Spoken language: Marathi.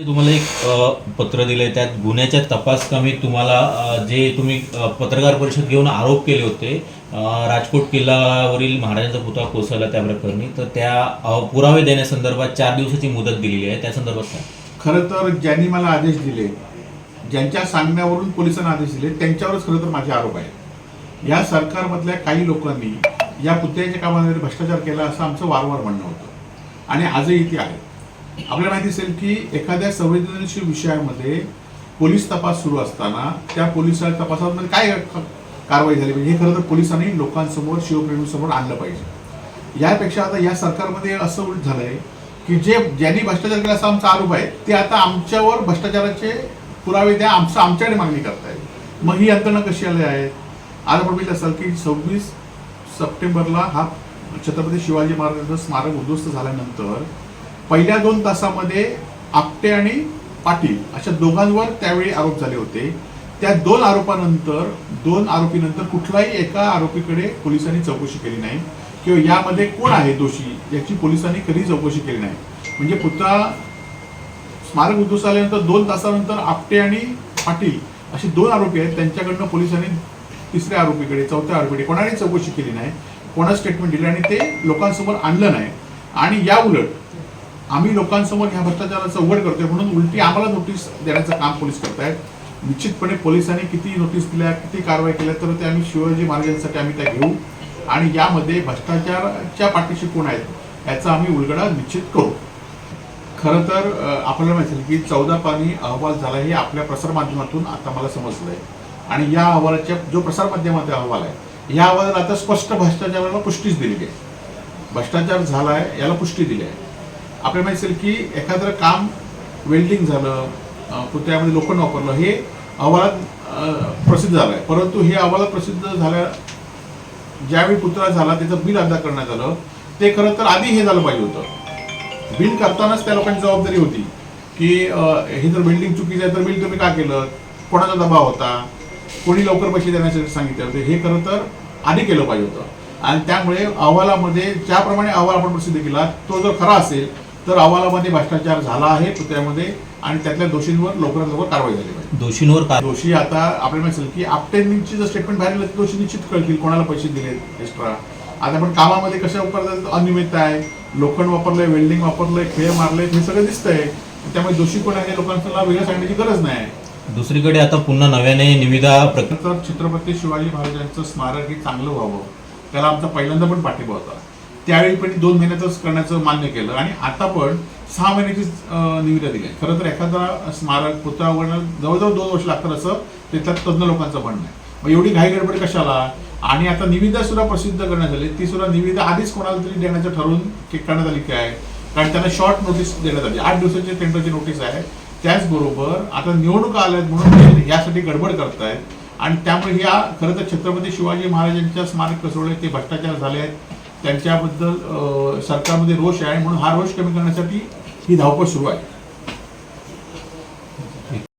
तुम्हाला एक पत्र दिलंय त्यात गुन्ह्याच्या तपास कमी तुम्हाला जे तुम्ही पत्रकार परिषद घेऊन आरोप केले होते राजकोट किल्ल्यावरील महाराजांचा पुतळा कोसळला त्या प्रकरणी तर त्या पुरावे देण्यासंदर्भात चार दिवसाची मुदत दिलेली आहे त्या संदर्भात काय? खरं तर ज्यांनी मला आदेश दिले ज्यांच्या सांगण्यावरून पोलिसांना आदेश दिले त्यांच्यावरच खरं तर माझे आरोप आहेत. या सरकारमधल्या काही लोकांनी या पुतळ्याच्या कामामध्ये भ्रष्टाचार केला असं आमचं वारंवार म्हणणं होतं. आणि आजही ते आहे. आपल्याला माहिती असेल की एखाद्या संवेदनशील विषयामध्ये पोलीस तपास सुरू असताना त्या पोलीस तपासामध्ये काय कारवाई झाली? पाहिजे हे खरं तर पोलिसांनी लोकांसमोर शिवप्रेमींसमोर आणलं पाहिजे. यापेक्षा आता या सरकारमध्ये असं उलट झालंय की जे ज्यांनी भ्रष्टाचार केला असा आमचा आरोप आहे ते आता आमच्यावर भ्रष्टाचाराचे पुरावे द्या आमचं आमच्याकडे मागणी करतायत. मग ही यंत्रणा कशी आली आहे? आज आपण बघितलं असाल की सव्वीस सप्टेंबरला हा छत्रपती शिवाजी महाराजांचं स्मारक उद्ध्वस्त झाल्यानंतर पहिल्या दोन तासामध्ये आपटे आणि पाटील अशा दोघांवर त्यावेळी आरोप झाले होते. त्या दोन आरोपानंतर दोन आरोपीनंतर कुठलाही एका आरोपीकडे पोलिसांनी चौकशी केली नाही. किंवा यामध्ये कोण आहे दोषी याची पोलिसांनी कधी चौकशी केली नाही. म्हणजे पुतळा स्मारक उद्धूस आल्यानंतर दोन तासानंतर आपटे आणि पाटील असे दोन आरोपी आहेत. त्यांच्याकडनं पोलिसांनी तिसऱ्या आरोपीकडे चौथ्या आरोपीकडे कोणाने चौकशी केली नाही. कोणा स्टेटमेंट दिलं आणि ते लोकांसमोर आणलं नाही. आणि या उलट आम्ही लोकांसमोर ह्या भ्रष्टाचाराचं उघड करतोय म्हणून उलटी आम्हाला नोटीस देण्याचं काम पोलीस करतायत. निश्चितपणे पोलिसांनी किती नोटीस दिल्या किती कारवाई केल्या तर ते आम्ही शिवाजी महाराजांसाठी आम्ही त्या घेऊ. आणि यामध्ये भ्रष्टाचाराच्या पाठीशी कोण आहेत याचा आम्ही उलगडा निश्चित करू. खरं तर आपल्याला माहिती आहे की चौदा पाणी अहवाल झाला हे आपल्या प्रसारमाध्यमातून आता मला समजलंय. आणि या अहवालाच्या जो प्रसारमाध्यमाचा अहवाल आहे या अहवालाला आता स्पष्ट भ्रष्टाचाराला पुष्टीच दिली आहे. भ्रष्टाचार झालाय याला पुष्टी दिली आहे. आपल्याला माहिती असेल की एखादं काम वेल्डिंग झालं अ, लोखंड वापरलं हे अहवालात प्रसिद्ध झालं आहे परंतु हे अहवालात प्रसिद्ध झाल्या ज्यावेळी पुतळा झाला त्याचं बिल अदा करण्यात आलं ते खरं तर आधी हे झालं पाहिजे होतं. बिल करतानाच त्या लोकांची जबाबदारी होती की हे जर बिल्डिंग चुकीचं आहे तर बिल तुम्ही का केलं? कोणाचा दबाव होता? कोणी लवकर पैसे देण्यासाठी सांगितले? होते हे खरं तर आधी केलं पाहिजे होतं. आणि त्यामुळे अहवालामध्ये ज्याप्रमाणे अहवाल आपण प्रसिद्ध केला तो जर खरा असेल तर अहवालामध्ये भ्रष्टाचार झाला आहे पुतळ्यामध्ये आणि त्यातल्या दोषींवर लवकरात लवकर कारवाई झाली पाहिजे. दोषींवर का दोषी आता आपल्याला माहिती असेल की आपटेंची जर स्टेटमेंट बाहेर आलं तर दोषी निश्चित कळतील कोणाला पैसे दिलेत एक्स्ट्रा आता आपण कामामध्ये कशा करतात अनियमितता आहे. लोखंड वापरलंय वेल्डिंग वापरलंय खेळ मारले हे सगळं दिसतंय. त्यामुळे दोषी कोण आहे लोकांना वेगळं सांगण्याची गरज नाही. दुसरीकडे आता पुन्हा नव्याने निविदा प्रक तर छत्रपती शिवाजी महाराजांचं स्मारक हे चांगलं व्हावं. त्याला आमचा पहिल्यांदा पण पाठिंबा होता. त्यावेळी पण दोन महिन्यातच करण्याचं मान्य केलं. आणि आता पण सहा महिन्याची निविदा दिली आहे. खरं तर एखादा स्मारक पुतळा उघडणं जवळजवळ दोन वर्ष लागतात असं त्याच्यात तज्ज्ञ लोकांचं म्हणणं आहे. मग एवढी घाई गडबड कशाला? आणि आता निविदा सुद्धा प्रसिद्ध करण्यात आली. ती सुद्धा निविदा आधीच कोणाला तरी देण्याचं ठरवून करण्यात आली काय कारण त्यांना शॉर्ट नोटीस देण्यात आली. आठ दिवसाची टेंडरची नोटीस आहे. त्याचबरोबर आता निवडणुका आल्यात म्हणून ते यासाठी गडबड करतायत. आणि त्यामुळे ह्या खरं तर छत्रपती शिवाजी महाराजांच्या स्मारक कसोळे ते भ्रष्टाचार झाले आहेत. त्यांच्याबद्दल सरकारमध्ये रोष आहे म्हणून हा रोष कमी करण्यासाठी ही धावपळ सुरू आहे.